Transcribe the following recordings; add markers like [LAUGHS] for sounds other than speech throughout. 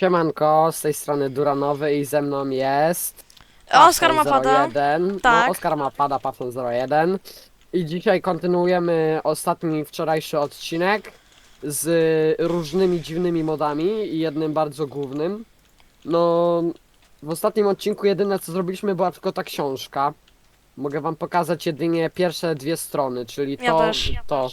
Siemanko, z tej strony Duranowy i ze mną jest... Oskar ma pada. 01. Tak. No, Oskar ma pada, Pafon 01. I dzisiaj kontynuujemy ostatni wczorajszy odcinek z różnymi dziwnymi modami i jednym bardzo głównym. No, w ostatnim odcinku jedyne co zrobiliśmy była tylko ta książka. Mogę wam pokazać jedynie pierwsze dwie strony, czyli Ja to też. i to.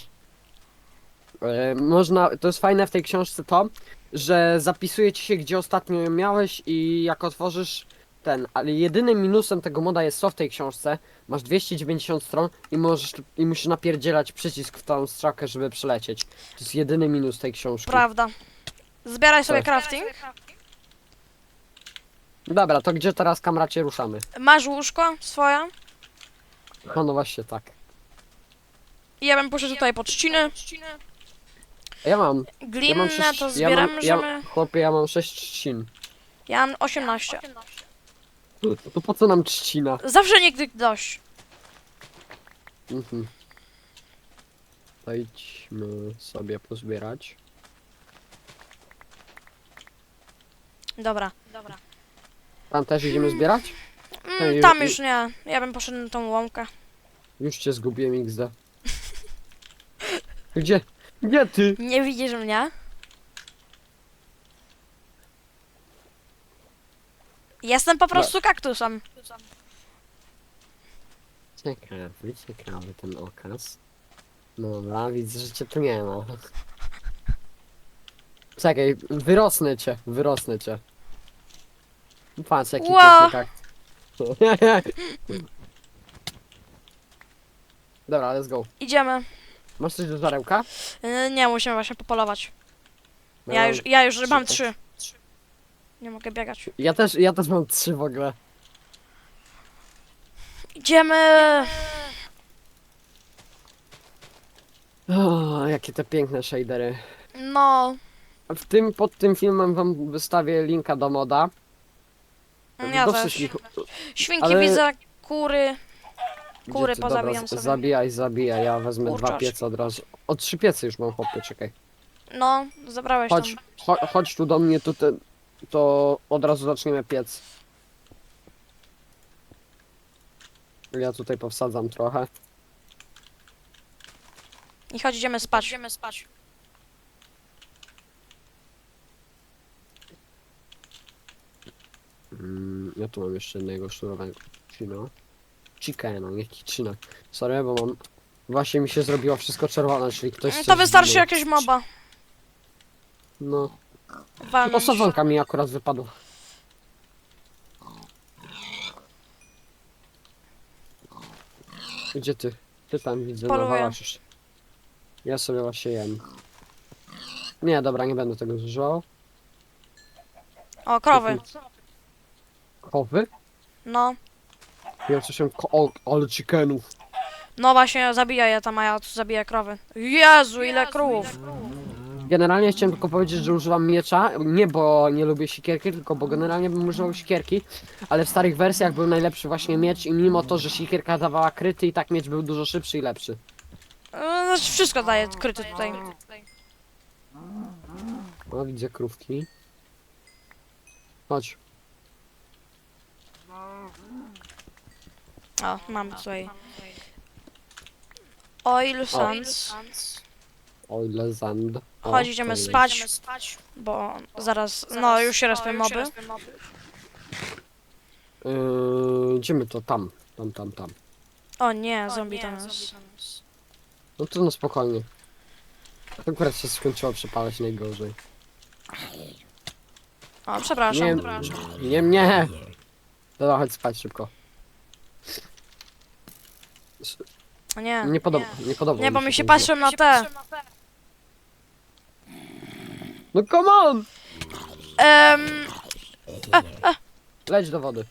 E, Można, to jest fajne w tej książce to, że zapisuje ci się gdzie ostatnio ją miałeś i jak otworzysz ten, ale jedynym minusem tego moda jest to w tej książce, masz 290 stron i możesz i musisz napierdzielać przycisk w tą strzałkę, żeby przelecieć. To jest jedyny minus tej książki. Prawda. Zbieraj sobie crafting. Dobra, to gdzie teraz kamracie ruszamy? Masz łóżko swoje. No, no właśnie tak. I ja bym poszedł tutaj pod trzciny. Ja mam, ja Glinne mam sześć, to ja zbieramy, mam, że ja, my... chłopie, ja mam 6 trzcin. Ja mam 18. To po co nam trzcina? Zawsze nigdy dość. Mhm. To idźmy sobie pozbierać. Dobra. Tam też idziemy zbierać? Mm, tam ju- już nie. Ja bym poszedł na tą łąkę. Już cię zgubiłem XD. [LAUGHS] Gdzie? Gdzie ty? Nie widzisz mnie? Jestem po prostu kaktusem. Ciekawy, ciekawy ten okaz. No Dobra, widzę, że cię tu nie ma. Czekaj, wyrosnę cię, wyrosnę cię. Patrz jaki Ła. piękny kakt. [LAUGHS] Dobra, let's go. Idziemy. Masz coś do żarełka? Yy, Nie, musimy właśnie popolować. No, Ja już, ja już mam tak. trzy. Nie mogę biegać. Ja też, ja też mam trzy w ogóle. Idziemy! O, jakie te piękne shadery. No, W tym, pod tym filmem wam wystawię linka do moda. ja do też. wszystkich. Świnki Ale- widzę, kury. Gdzie Kury ty? pozabijam Dobra, z- sobie. Zabijaj, zabijaj, ja wezmę dwa piece od razu. O, trzy piece już mam, chłopie, czekaj. No, zabrałeś Chodź, tam. cho, chodź tu do mnie, to, te, to od razu zaczniemy piec. Ja tutaj powsadzam trochę. I chodź, idziemy spać. Idziemy spać. Mm, ja tu mam jeszcze jednego szturowego chino. Chickena, nie chiczyna. Sorry, bo mam... Właśnie mi się zrobiło wszystko czerwone, czyli ktoś... To coś wystarczy zginął. jakieś moba. No, Walnąć. osadzonka mi akurat wypadła. Gdzie ty? Ty tam widzę, Poluję. nawalasz już. Ja sobie właśnie jem. Nie, dobra, nie będę tego zużywał. O, krowy. Kowy? No. Ja coś się... Ko o, ale chickenów. No właśnie, zabijaj je tam, a ja tu zabiję krowy. Jezu, ile krów. Generalnie chciałem tylko powiedzieć, że używam miecza, nie bo nie lubię sikierki, tylko bo generalnie bym używał sikierki, ale w starych wersjach był najlepszy właśnie miecz i mimo to, że sikierka dawała kryty i tak miecz był dużo szybszy i lepszy. Yy, Znaczy wszystko daje kryty tutaj. O, widzę krówki. Chodź. O, mam tutaj. Oil sands. O, ile zand. O, Chodź, idziemy to spać. Bo zaraz, no już się respią moby. Yy, gdzie my to? Tam. Tam, tam, tam. O nie, zombie to nas. No to no spokojnie. Akurat się skończyło przepalać najgorzej. O, przepraszam. Nie, nie mnie! Dobra, chodź spać szybko. Nie. Nie podoba, nie podoba Nie, bo mi się ten patrzą na te. No come on! Em, Leć do wody.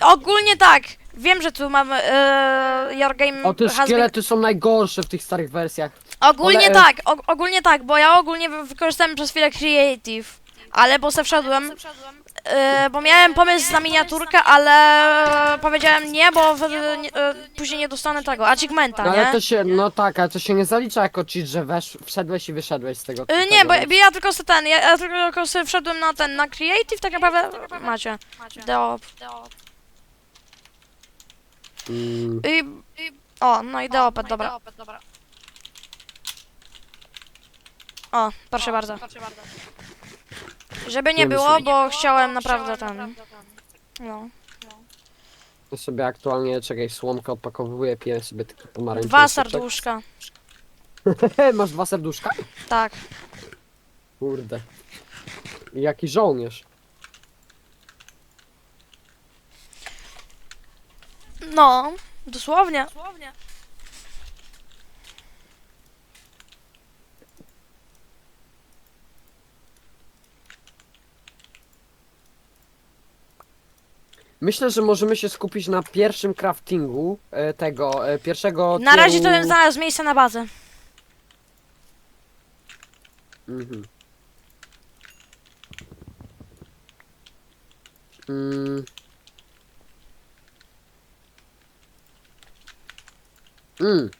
ogólnie tak. Wiem, że tu mamy e, Your Game O, te has been szkielety są najgorsze w tych starych wersjach. Ogólnie One- tak, og ogólnie tak, bo ja ogólnie wy wykorzystałem przez chwilę Creative, Ale bo se wszedłem, e, bo miałem pomysł na miniaturkę, ale powiedziałem nie, bo nie, e, później nie dostanę tego, achievementa, No ale nie? to się, no tak, ale to się nie zalicza jako cheat, że wesz, wszedłeś i wyszedłeś z tego. E, tego, nie, bo, bo ja tylko se ten, ja, ja tylko se wszedłem na ten, na creative, tak naprawdę macie. Deop. Mm, I, o, no i deopet, dobra. O, proszę bardzo. Żeby nie Nie było, bo chciałem naprawdę ten. No. to sobie aktualnie, czekaj, słomkę odpakowuję, piję sobie taki pomarańczowy Dwa soczek. serduszka. [LAUGHS] Masz dwa serduszka? Tak. Kurde. Jaki żołnierz. No, dosłownie. Myślę, że możemy się skupić na pierwszym craftingu e, tego, e, pierwszego Na razie to tieru- bym znalazł miejsce na bazę. Mhm. Mm. Mm.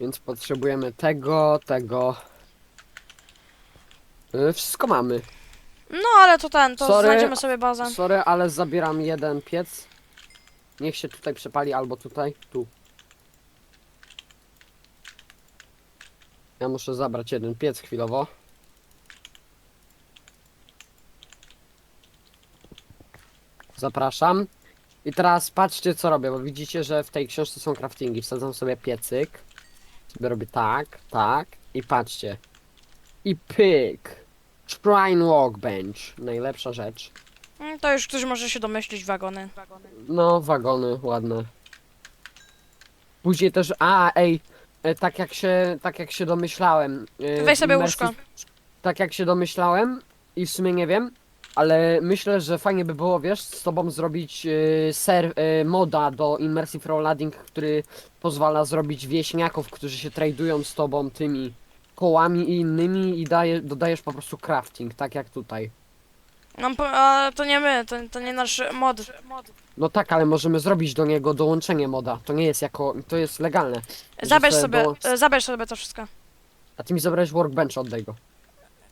Więc potrzebujemy tego, tego. Y, Wszystko mamy. No ale to ten, to Sorry. znajdziemy sobie bazę. Sorry, ale zabieram jeden piec. Niech się tutaj przepali albo tutaj. Tu. Ja muszę zabrać jeden piec chwilowo. Zapraszam. I teraz patrzcie co robię, bo widzicie, że w tej książce są craftingi. Wsadzam sobie piecyk. Sobie robię tak, tak. I patrzcie. I pyk. Shrine Workbench. Najlepsza rzecz. Mm, To już ktoś może się domyślić, wagony. No, wagony ładne. Później też, a ej, e, tak jak się, tak jak się domyślałem. e, Weź sobie immersive- łóżko. Tak jak się domyślałem i w sumie nie wiem, ale myślę, że fajnie by było, wiesz, z tobą zrobić e, ser, e, moda do Immersive Rollading, który pozwala zrobić wieśniaków, którzy się tradują z tobą tymi kołami i innymi i daje, dodajesz po prostu crafting, tak jak tutaj. No, po- a to nie my, to, to nie nasz mod. No tak, ale możemy zrobić do niego dołączenie moda. To nie jest jako, to jest legalne. Zabierz se sobie, do- e, zabierz sobie to wszystko. A ty mi zabrałeś workbench, oddaj go.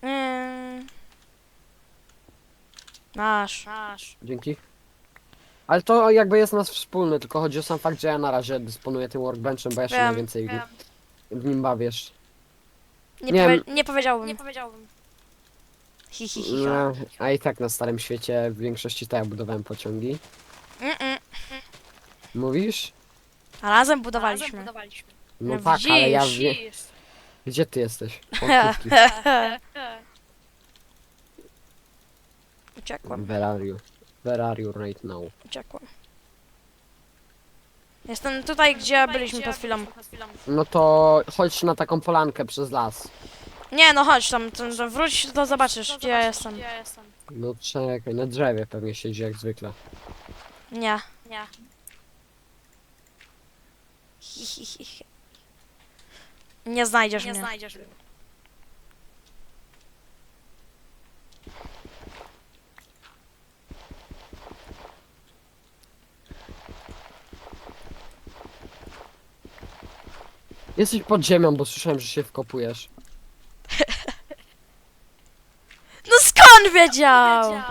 Mm. Masz. Masz. Dzięki. Ale to jakby jest nas wspólny, tylko chodzi o sam fakt, że ja na razie dysponuję tym workbenchem, bo ja się Wiem, najwięcej w nim bawisz. Nie, Nie powie, nie powiedziałbym. Nie powiedziałbym. Hi, hi, hi, hi. No, a i tak na starym świecie w większości ja budowałem pociągi. Mm, mm. Mówisz? A razem budowaliśmy. No No tak, ale ja widzisz. wiem. Gdzie ty jesteś? [LAUGHS] O. Uciekłem, Where are you? Where are you right now? uciekłem. Jestem tutaj, gdzie byliśmy przed chwilą. No to chodź na taką polankę przez las. Nie, no chodź tam, tam, tam wróć, to zobaczysz, gdzie ja jestem. No czekaj, na drzewie pewnie siedzi jak zwykle. Nie. Nie. Hi, hi, hi, hi. Nie znajdziesz mnie. Jesteś pod ziemią, bo słyszałem, że się wkopujesz. No skąd wiedział?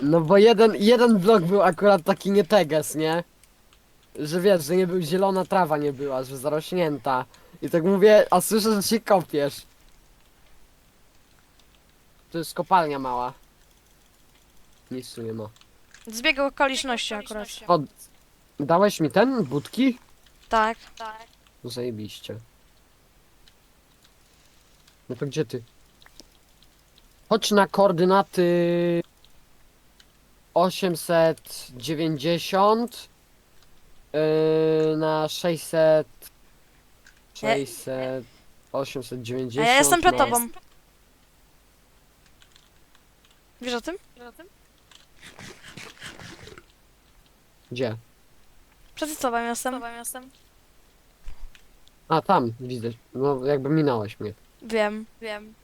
No bo jeden, jeden blok był akurat taki nie teges, nie? Że wiesz, że nie był zielona trawa nie była, że zarośnięta. I tak mówię, a słyszę, że się kopiesz. To jest kopalnia mała. Nic tu nie ma. Zbieg okoliczności akurat. O, dałeś mi ten? Budki? Tak. No Zajebiście. No to gdzie ty? Chodź na koordynaty 890 yy, na 600 600 A 890 ja jestem przed no. tobą. Wiesz o tym? Gdzie? Przed tobą jestem. A tam, widzę. No jakby minąłeś mnie. Wiem, wiem.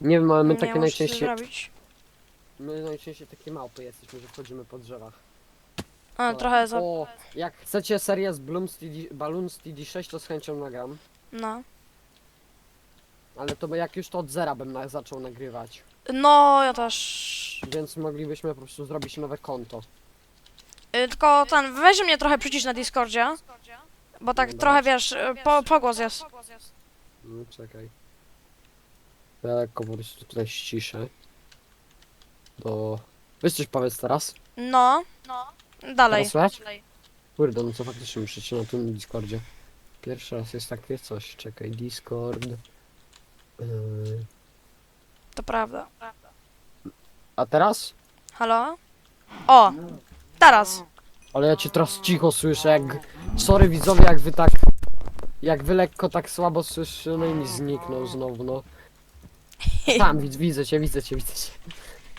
Nie wiem, ale my takie najczęściej... zrobić. My najczęściej takie małpy jesteśmy, że wchodzimy po drzewach. A, No. trochę za... O, jak chcecie serię z Bloom CD, Balloon CD6, to z chęcią nagram. No. Ale to by jak już to od zera bym na, zaczął nagrywać. No, ja też... Więc moglibyśmy po prostu zrobić nowe konto. Y, Tylko ten, weź mnie trochę przycisz na Discordzie. Bo tak Dobra. trochę, wiesz, y, po, pogłos jest. No, czekaj. Ja lekko po prostu tutaj ściszę. Bo... Weź coś powiedz teraz. No. Dalej. Teraz słychać? Kurde, no co faktycznie muszę się na tym Discordzie. Pierwszy raz jest takie coś. Czekaj, Discord. Yy... To prawda. A teraz? Halo? O! Teraz. Ale ja cię teraz cicho słyszę, jak... Sorry widzowie, jak wy tak... Jak wy lekko tak słabo słyszy, no i mi zniknął znowu, no. Tam, widz, widzę cię, widzę cię, widzę cię.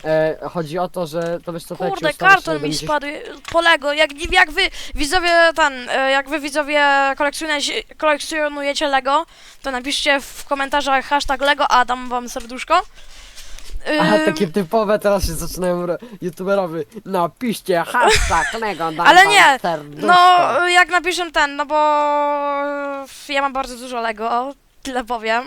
E, chodzi o to, że to wiesz co, to jak się Kurde, ustawisz, karton mi będziesz- spadł po Lego. Jak, jak wy widzowie ten, e, jak wy widzowie kolekcjonujecie, kolekcjonujecie Lego, to napiszcie w komentarzach hashtag Lego, a dam wam serduszko. Aha, Ym, takie typowe teraz się zaczynają ro- youtuberowi. Napiszcie hashtag [LAUGHS] Lego dam Ale nie, serduszko. No, jak napiszę ten, no bo ja mam bardzo dużo Lego, tyle powiem.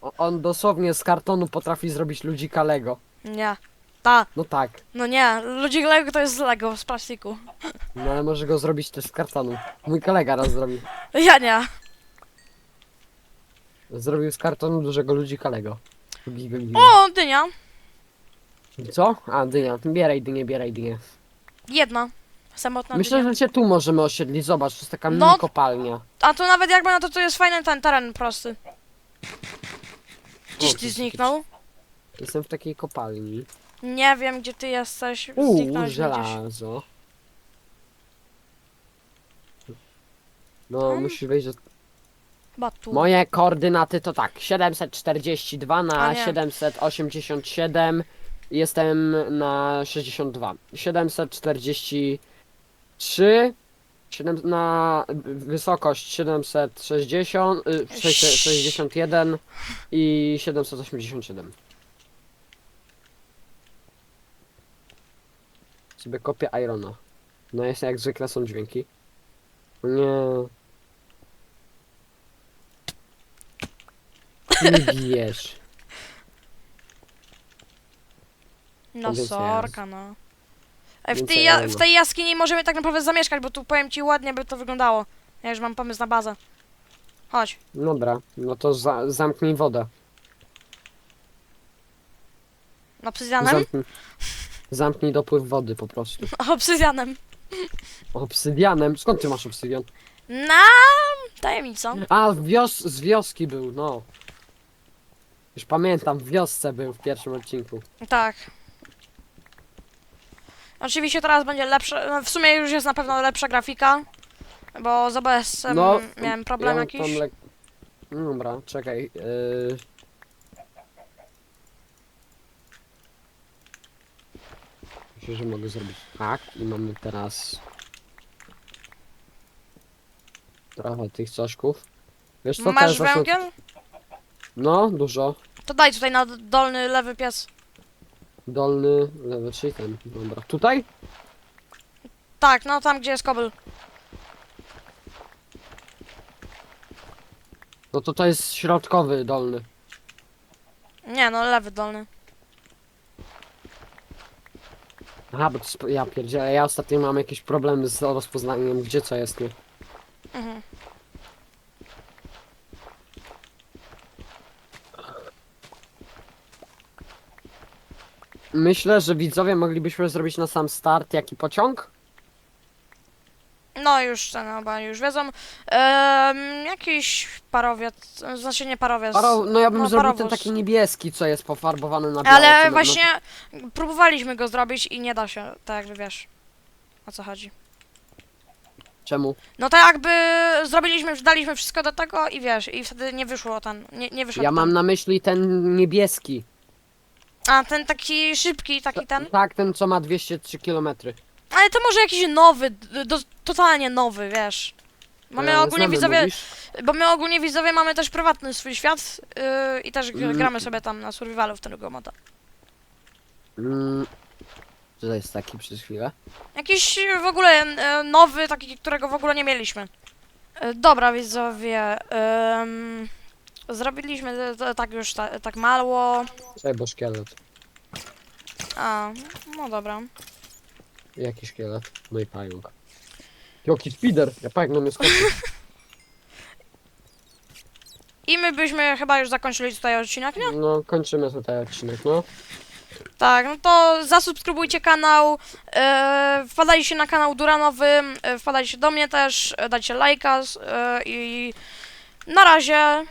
O- On dosłownie z kartonu potrafi zrobić ludzika Lego. Nie. Ta, No tak. no nie, ludzi Lego to jest Lego z plastiku. No ale może go zrobić też z kartonu. Mój kolega raz zrobił. Ja nie. Zrobił z kartonu dużego ludzika Lego. Giga, giga. O, dynia. Co? A, dynia. Bieraj dynię, bieraj dynię. Jedna. Samotna Myślę, dynia. że cię tu możemy osiedlić. Zobacz, to jest taka No. mini kopalnia. A to nawet jakby na to, to jest fajny ten teren prosty. Gdzieś ty zniknął? Jestem w takiej kopalni. Nie wiem, gdzie ty jesteś. Uuu, Zniknąłeś mi gdzieś. żelazo. No, Hmm? musisz wejść do... Chyba tu. Moje koordynaty to tak, 742 A na nie. 787 jestem na 62. 743 7, na wysokość 760, y, 661 i 787. Sobie kopię Irona. No jest jak zwykle są dźwięki. Nie. Nie bijesz. No sorka, no. Ej, w, tej, ja w tej jaskini możemy tak naprawdę zamieszkać, bo tu powiem ci ładnie by to wyglądało. Ja już mam pomysł na bazę. Chodź. Dobra, no to za, zamknij wodę. Obsydianem? Zamknij, zamknij dopływ wody po prostu. [LAUGHS] Obsydianem. Obsydianem? Skąd ty masz obsydian? Na tajemnicą. A, wios z wioski był, no. Już pamiętam, w wiosce był w pierwszym odcinku. Tak. Oczywiście teraz będzie lepsze, no w sumie już jest na pewno lepsza grafika, bo z OBS-em No, miałem problem ja jakiś. Lek... No Dobra, czekaj. Yy... Myślę, że mogę zrobić tak i mamy teraz trochę tych coszków. Wiesz co, Masz teraz zacznę- węgiel? No, dużo. To daj tutaj na dolny lewy pies. Dolny, lewy, czyli ten. Dobra. Tutaj? Tak, no tam gdzie jest kobyl. No to to jest środkowy, dolny. Nie no, lewy dolny. Aha, bo to ja pierdzielę, ja ostatnio mam jakieś problemy z rozpoznaniem, gdzie co jest, nie? Mhm. Myślę, że widzowie moglibyśmy zrobić na sam start jaki pociąg? No już ten chyba już wiedzą. Ehm, jakiś parowiec, znaczy nie parowiec. Paro, no ja bym no, zrobił ten parowóz. taki niebieski, co jest pofarbowany na biało. Ale właśnie próbowaliśmy go zrobić i nie da się, tak jakby wiesz. O co chodzi. Czemu? No tak jakby zrobiliśmy, daliśmy wszystko do tego i wiesz, i wtedy nie wyszło ten, nie, nie wyszedł Ja mam ten. na myśli ten niebieski. A, ten taki szybki, taki ten. Tak, ten co ma 203 km. Ale to może jakiś nowy, d- do, totalnie nowy, wiesz. Mamy ogólnie widzowie, Bo my ogólnie widzowie mamy też prywatny swój świat yy, i też gr- Mm. gramy sobie tam na survivalu w tego moda. Mm, to jest taki przez chwilę. Jakiś w ogóle e, nowy, taki, którego w ogóle nie mieliśmy. E, Dobra, widzowie. em, zrobiliśmy tak już ta, tak mało. Czekaj, bo szkielet. A, no dobra. Jaki szkielet? No i pająk. Jaki spider! Ja pająk na mnie skoczył. I my byśmy chyba już zakończyli tutaj odcinek, nie? No, kończymy tutaj odcinek, no. Tak, no to zasubskrybujcie kanał, e, wpadajcie na kanał Duranowy, e, wpadajcie do mnie też, e, dajcie lajka s- e, i na razie.